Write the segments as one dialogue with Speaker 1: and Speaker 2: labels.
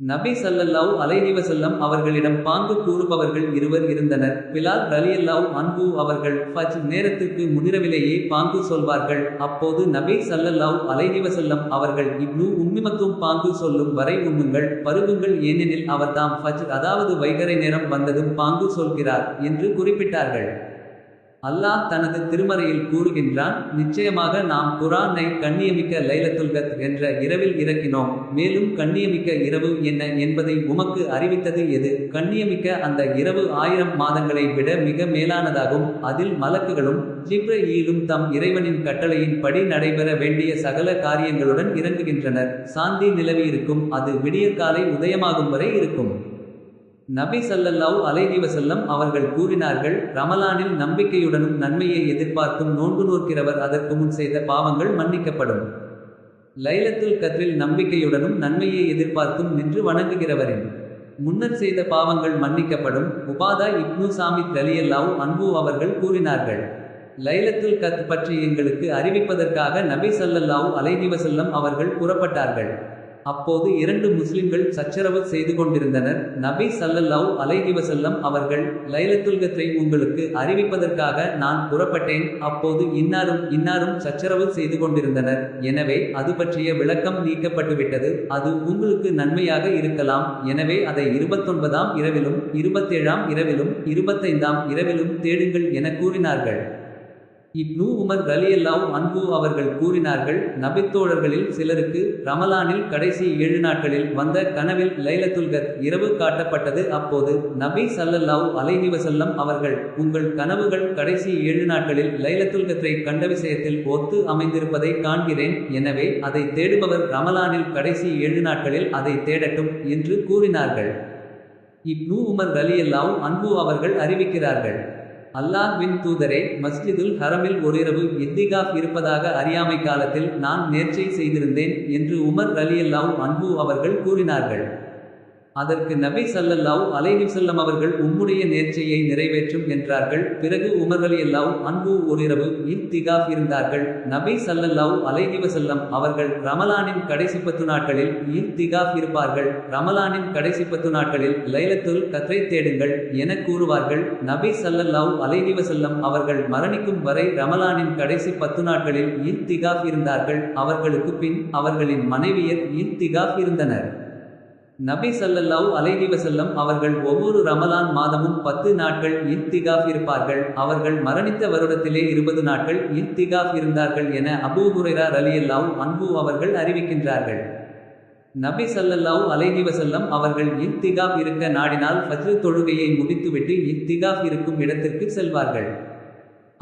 Speaker 1: நபி சல்லல்லாவ் அலைஹி அவர்களிடம் பாங்கு கூறுபவர்கள் இருவர் இருந்தனர். பிலால் ரலியல்லாவ் அன்பு அவர்கள் ஃபஜ் நேரத்திற்கு முன்னிரவிலேயே பாங்கு சொல்வார்கள். அப்போது நபி சல்லல்லாவ் அலைஹி செல்லம் அவர்கள் இப்னு உம்மிமத்தும் பாங்கு சொல்லும் வரை உண்ணுங்கள். பருகுங்கள் ஏனெனில் அவர்தாம் ஃபஜ் அதாவது வைகரை நேரம் வந்ததும் பாங்கு சொல்கிறார் என்று குறிப்பிட்டார்கள். அல்லாஹ் தனது திருமறையில் கூறுகின்றான் நிச்சயமாக நாம் குரானை கண்ணியமிக்க லைலத்துல்கத் என்ற இரவில் இறக்கினோம். மேலும் கண்ணியமிக்க இரவு என்ன என்பதை உமக்கு அறிவித்தது எது? கண்ணியமிக்க அந்த இரவு ஆயிரம் மாதங்களை விட மிக மேலானதாகும். அதில் மலக்குகளும் ஜிப்ரஈலும் தம் இறைவனின் கட்டளையின் படி நடைபெற வேண்டிய சகல காரியங்களுடன் இறங்குகின்றனர். சாந்தி நிலவியிருக்கும் அது விடியற்காலை உதயமாகும் வரை இருக்கும். நபி ஸல்லல்லாஹு அலைஹி செல்லம் அவர்கள் கூறினார்கள் ரமலானில் நம்பிக்கையுடனும் நன்மையை எதிர்பார்த்தும் நோன்பு நோக்கிறவர் அதற்கு முன் செய்த பாவங்கள் மன்னிக்கப்படும். லைலத்துல் கத்ரில் நம்பிக்கையுடனும் நன்மையை எதிர்பார்த்தும் நின்று வணங்குகிறவரின் முன்னர் செய்த பாவங்கள் மன்னிக்கப்படும். உபாதா இப்னு சாமித் ரலியல்லாஹு அன்பு அவர்கள் கூறினார்கள் லைலத்துல் கத் பற்றி எங்களுக்கு அறிவிப்பதற்காக நபி ஸல்லல்லாஹு அலைஹி செல்லம் அவர்கள் புறப்பட்டார்கள். அப்போது இரண்டு முஸ்லிம்கள் சச்சரவு செய்து கொண்டிருந்தனர். நபி ஸல்லல்லாஹு அலைஹிவசல்லம் அவர்கள் லைலத்துல்கத்தை உங்களுக்கு அறிவிப்பதற்காக நான் புறப்பட்டேன். அப்போது இன்னாரும் இன்னாரும் சச்சரவு செய்து கொண்டிருந்தனர். எனவே அது பற்றிய விளக்கம் நீக்கப்பட்டுவிட்டது. அது உங்களுக்கு நன்மையாக இருக்கலாம். எனவே அதை இருபத்தொன்பதாம் இரவிலும் இருபத்தேழாம் இரவிலும் இருபத்தைந்தாம் இரவிலும் தேடுங்கள் என கூறினார்கள். இப்னு உமர் ரலியல்லாஹு அன்பு அவர்கள் கூறினார்கள் நபித்தோழர்களில் சிலருக்கு ரமலானில் கடைசி ஏழு நாட்களில் வந்த கனவில் லைலத்துல்கத் இரவு காட்டப்பட்டது. அப்போது நபி சல்லல்லாவ் அலைஹிவசல்லம் அவர்கள் உங்கள் கனவுகள் கடைசி ஏழு நாட்களில் லைலத்துல்கத்தை கண்ட விஷயத்தில் ஒத்து அமைந்திருப்பதை காண்கிறேன். எனவே அதை தேடுபவர் ரமலானில் கடைசி ஏழு நாட்களில் அதை தேடட்டும் என்று கூறினார்கள். இப்னு உமர் ரலியல்லாஹு அன்பு அவர்கள் அறிவிக்கிறார்கள். அல்லாஹ்வின் தூதரே மஸ்ஜிதுல் ஹரமில் ஓரிரவு இத்திகாஃப் இருப்பதாக அறியாமை காலத்தில் நான் நேர்ச்சை செய்திருந்தேன் என்று உமர் அலியல்லாவும் அன்பு அவர்கள் கூறினார்கள். அதற்கு நபி சல்லல்லாவ் அலைவி செல்லம் அவர்கள் உம்முடைய நேர்ச்சையை நிறைவேற்றும் என்றார்கள். பிறகு உமர் அன்பு அன்ஹு ஓரிரவு இத்திகாப் இருந்தார்கள். நபி சல்லல்லாவ் அலைஹி செல்லம் அவர்கள் ரமலானின் கடைசி பத்து நாட்களில் இத்திகாப் இருப்பார்கள். ரமலானின் கடைசி பத்து நாட்களில் லைலத்துல் கத்ரை தேடுங்கள் என கூறுவார்கள். நபி சல்லல்லாவ் அலைஹி செல்லம் அவர்கள் மரணிக்கும் வரை ரமலானின் கடைசி பத்து நாட்களில் இத்திகாப் இருந்தார்கள். அவர்களுக்கு பின் அவர்களின் மனைவியர் இத்திகாப் இருந்தனர். நபி ஸல்லல்லாஹு அலைஹி வஸல்லம் அவர்கள் ஒவ்வொரு ரமலான் மாதமும் பத்து நாட்கள் இத்திகாஃப் இருப்பார்கள். அவர்கள் மரணித்த வருடத்திலே இருபது நாட்கள் இத்திகாஃப் இருந்தார்கள் என அபூ ஹுரைரா ரலியல்லாஹு அன்பு அவர்கள் அறிவிக்கின்றார்கள். நபி ஸல்லல்லாஹு அலைஹி வஸல்லம் அவர்கள் இத்திகாஃப் இருக்க நாடினால் ஃபஜ்ர் தொழுகையை முடித்துவிட்டு இத்திகாஃப் இருக்கும் இடத்திற்கு செல்வார்கள்.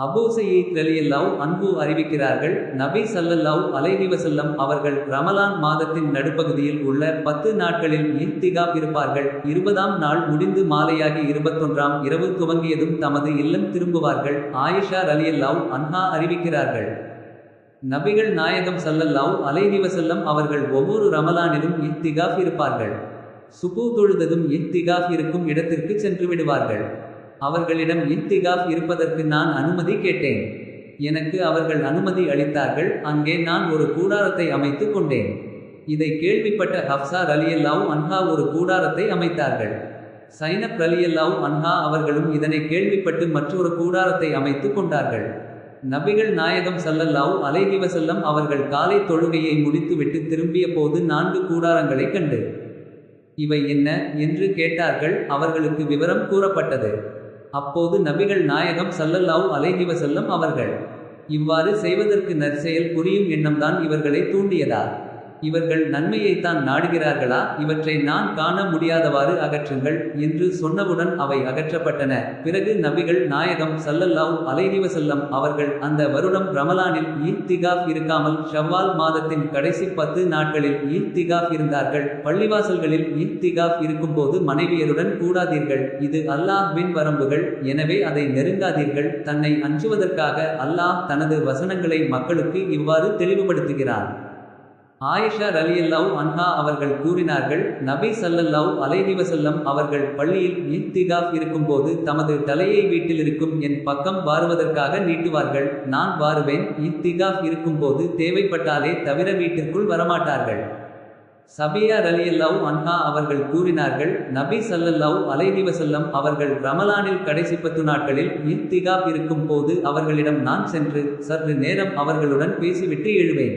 Speaker 1: அபூ சயீத் ரலியல்லாவ் அன்பு அறிவிக்கிறார்கள். நபி சல்லல்லாவ் அலைஹிவசல்லம் அவர்கள் ரமலான் மாதத்தின் நடுப்பகுதியில் உள்ள பத்து நாட்களில் இத்திகா இருப்பார்கள் இருபதாம் நாள் முடிந்து மாலையாகி இருபத்தொன்றாம் இரவு துவங்கியதும் தமது இல்லம் திரும்புவார்கள். ஆயிஷா ரலியல்லாவ் அன்ஹா அறிவிக்கிறார்கள். நபிகள் நாயகம் சல்லல்லாவ் அலைஹிவசல்லம் அவர்கள் ஒவ்வொரு ரமலானிலும் இத்திகாஃப் இருப்பார்கள் சுபு தொழுததும் இத்திகாஃப் இருக்கும் இடத்திற்கு சென்று விடுவார்கள். அவர்களிடம் இத்திகாஃப் இருப்பதற்கு நான் அனுமதி கேட்டேன். எனக்கு அவர்கள் அனுமதி அளித்தார்கள். அங்கே நான் ஒரு கூடாரத்தை அமைத்து கொண்டேன். இதை கேள்விப்பட்ட ஹப்சார் அலியல்லாவும் அன்ஹா ஒரு கூடாரத்தை அமைத்தார்கள். சைனப் அலியல்லாவும் அன்ஹா அவர்களும் இதனை கேள்விப்பட்டு மற்றொரு கூடாரத்தை அமைத்து கொண்டார்கள். நபிகள் நாயகம் சல்லல்லாவு அலைஹிவசல்லம் அவர்கள் காலை தொழுகையை முடித்துவிட்டு திரும்பிய போது நான்கு கூடாரங்களைக் கண்டு. இவை என்ன? என்று கேட்டார்கள். அவர்களுக்கு விவரம் கூறப்பட்டது. அப்போது நபிகள் நாயகம் சல்லல்லாஹு அலைகிவ செல்லும் அவர்கள் இவ்வாறு செய்வதற்கு நற்செயல் புரியும் எண்ணம்தான் இவர்களை தூண்டியதா? இவர்கள் நன்மையைத்தான் நாடுகிறார்களா? இவற்றை நான் காண முடியாதவாறு அகற்றுங்கள் என்று சொன்னவுடன் அவை அகற்றப்பட்டன. பிறகு நபிகள் நாயகம் சல்லல்லாஹு அலைநிவசல்லம் அவர்கள் அந்த வருடம் ரமலானில் ஈத்திகாஃப் இருக்காமல் ஷவ்வால் மாதத்தின் கடைசி பத்து நாட்களில் ஈத்திகாஃப் இருந்தார்கள். பள்ளிவாசல்களில் ஈத் திகாஃப் இருக்கும்போது மனைவியருடன் கூடாதீர்கள். இது அல்லாஹ்வின் வரம்புகள். எனவே அதை நெருங்காதீர்கள். தன்னை அஞ்சுவதற்காக அல்லாஹ் தனது வசனங்களை மக்களுக்கு இவ்வாறு தெளிவுபடுத்துகிறார் ஆயிஷா ரலியல்லாஹு அன்ஹா அவர்கள் கூறினார்கள் நபி சல்லல்லாவ் அலைஹிவசல்லம் அவர்கள் பள்ளியில் இத்திகாஃப் இருக்கும்போது தமது தலையை வீட்டில் இருக்கும் என் பக்கம் வாருவதற்காக நீட்டுவார்கள். நான் வாருவேன் இத்திகாஃப் இருக்கும்போது தேவைப்பட்டாலே தவிர வீட்டிற்குள் வரமாட்டார்கள். சபியா ரலியல்லாவ் அன்ஹா அவர்கள் கூறினார்கள் நபி சல்லல்லாவ் அலைஹிவசல்லம் அவர்கள் ரமலானில் கடைசி பத்து நாட்களில் இத்திகாப் இருக்கும் போது அவர்களிடம் நான் சென்று சற்று நேரம் அவர்களுடன் பேசிவிட்டு எழுவேன்.